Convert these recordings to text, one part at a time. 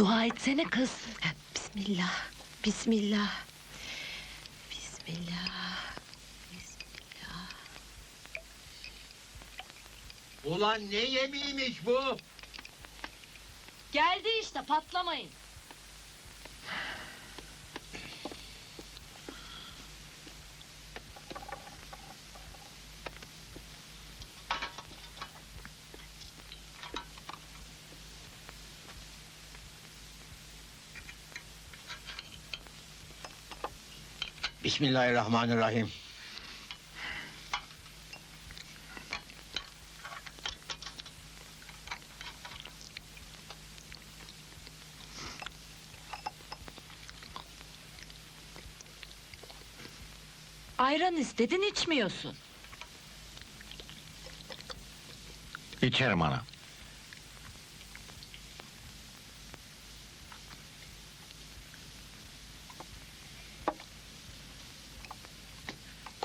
Dua etsene kız. Bismillah, Bismillah. Bismillah. Bismillah. Ulan ne yemeğiymiş bu? Geldi işte patlamayın. Bismillahirrahmanirrahim. Ayran istedin içmiyorsun. İçerim ana.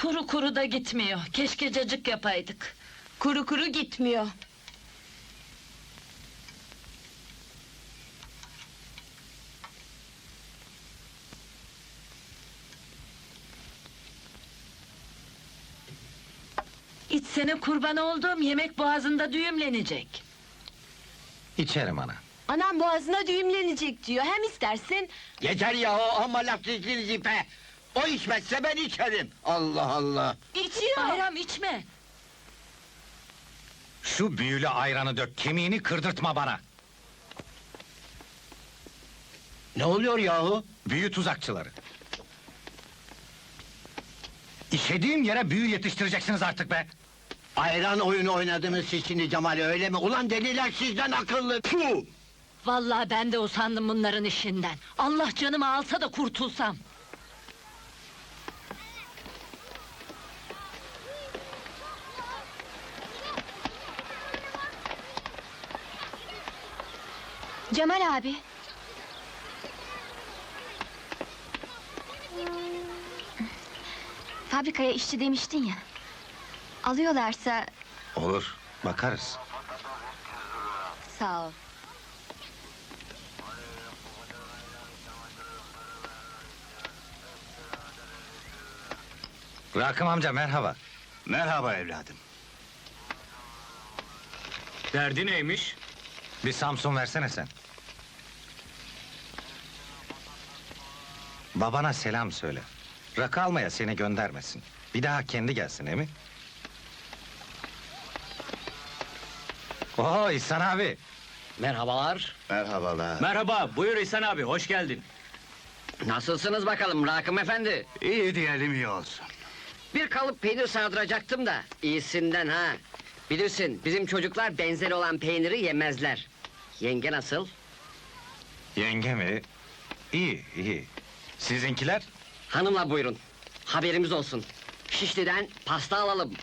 Kuru kuru da gitmiyor. Keşke cacık yapaydık. Kuru kuru gitmiyor. İçsene kurban olduğum yemek boğazında düğümlenecek. İçerim ana. Anam boğazına düğümlenecek diyor. Hem istersin Yeter ya o amma lafsızlığınız ipe. O içmezse ben içerim. Allah Allah. içiyor. Bayram içme. Şu büyülü ayranı dök, kemiğini kırdırtma bana. Ne oluyor yahu? Büyü tuzakçıları. İşediğim yere büyü yetiştireceksiniz artık be. Ayran oyunu oynadınız siz şimdi Cemal öyle mi? Ulan deliler sizden akıllı. Puh! Vallahi ben de usandım bunların işinden. Allah canımı alsa da kurtulsam. Cemal abi. Fabrikaya işçi demiştin ya. Alıyorlarsa Olur, bakarız. sağ ol. Rakım amca merhaba. Merhaba evladım. Derdi neymiş? Bir Samsun versene sen. Babana selam söyle. Rakı almaya seni göndermesin. Bir daha kendi gelsin emi. Oo İhsan abi. Merhabalar. Merhabalar. Merhaba, buyur İhsan abi, hoş geldin. Nasılsınız bakalım Rakım efendi? İyi diyelim iyi olsun. Bir kalıp peynir sağdıracaktım da iyisinden ha. Bilirsin bizim çocuklar benzeri olan peyniri yemezler. Yenge nasıl? Yenge mi? İyi iyi. Sizinkiler? Hanımla buyurun. Haberimiz olsun. Şişli'den pasta alalım.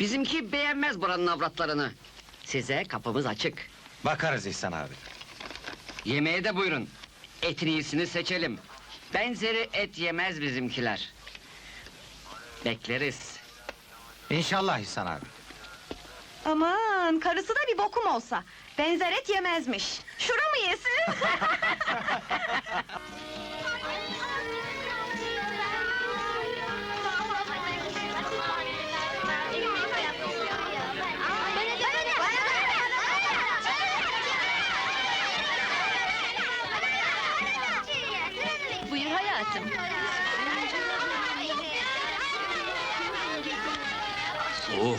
Bizimki beğenmez buranın avratlarını. Size kapımız açık. Bakarız İhsan abi. Yemeğe de buyurun. Etin iyisini seçelim. Benzeri et yemez bizimkiler. Bekleriz. İnşallah İhsan abi. Aman karısı da bir bokum olsa. Benzer et yemezmiş. Şura mı yesin? Hayatım. Oh,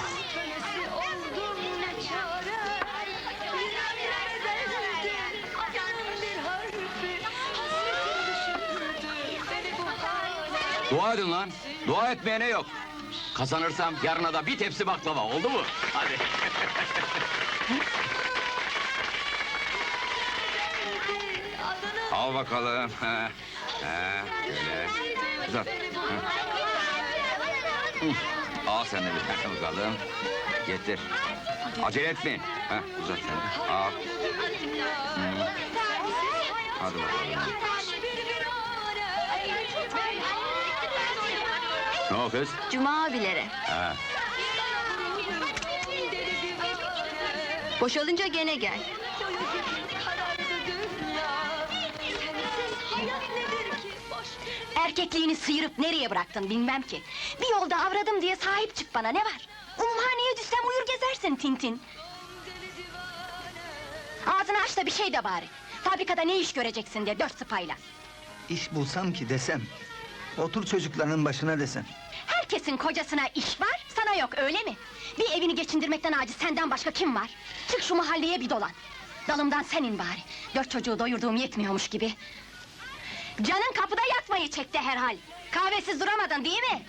dua edin lan. Dua etmeyene yok. Kazanırsam yarına da bir tepsi baklava, oldu mu? Hadi. Al bakalım. Ha, ha. Uzat. Al sen de bir tane bakalım. Getir. Acele etmeyin. Heh, uzat sen de. Al. Hı. Hadi bakalım. Ne o kız? Cuma abilere. Ha. Boşalınca gene gel. Erkekliğini sıyırıp nereye bıraktın bilmem ki. Bir yolda avradım diye sahip çık bana ne var? Umumhaneye düşsem uyur gezersin Tintin. Ağzını aç da bir şey de bari. Fabrikada ne iş göreceksin diye dört sıpayla. İş bulsam ki desem. Otur çocukların başına desem. Herkesin kocasına iş var, sana yok öyle mi? Bir evini geçindirmekten aciz senden başka kim var? Çık şu mahalleye bir dolan. Dalımdan sen in bari. Dört çocuğu doyurduğum yetmiyormuş gibi. Canın kapıda yatmayı çekti herhal. Kahvesiz duramadın değil mi?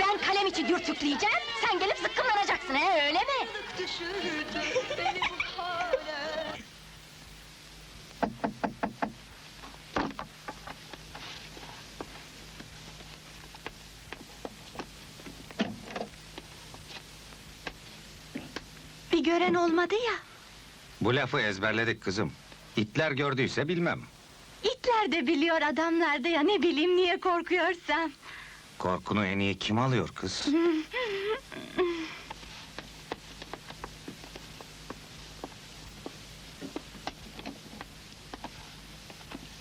Ben kalem içi dürtükleyeceğim, sen gelip zıkkımlanacaksın he öyle mi? Gören olmadı ya. Bu lafı ezberledik kızım. İtler gördüyse bilmem. İtler de biliyor adamlar da ya ne bileyim niye korkuyorsam. Korkunu en iyi kim alıyor kız?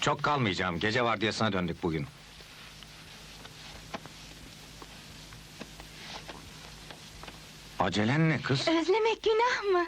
Çok kalmayacağım. Gece vardiyasına döndük bugün. Acelen ne kız? Özlemek günah mı?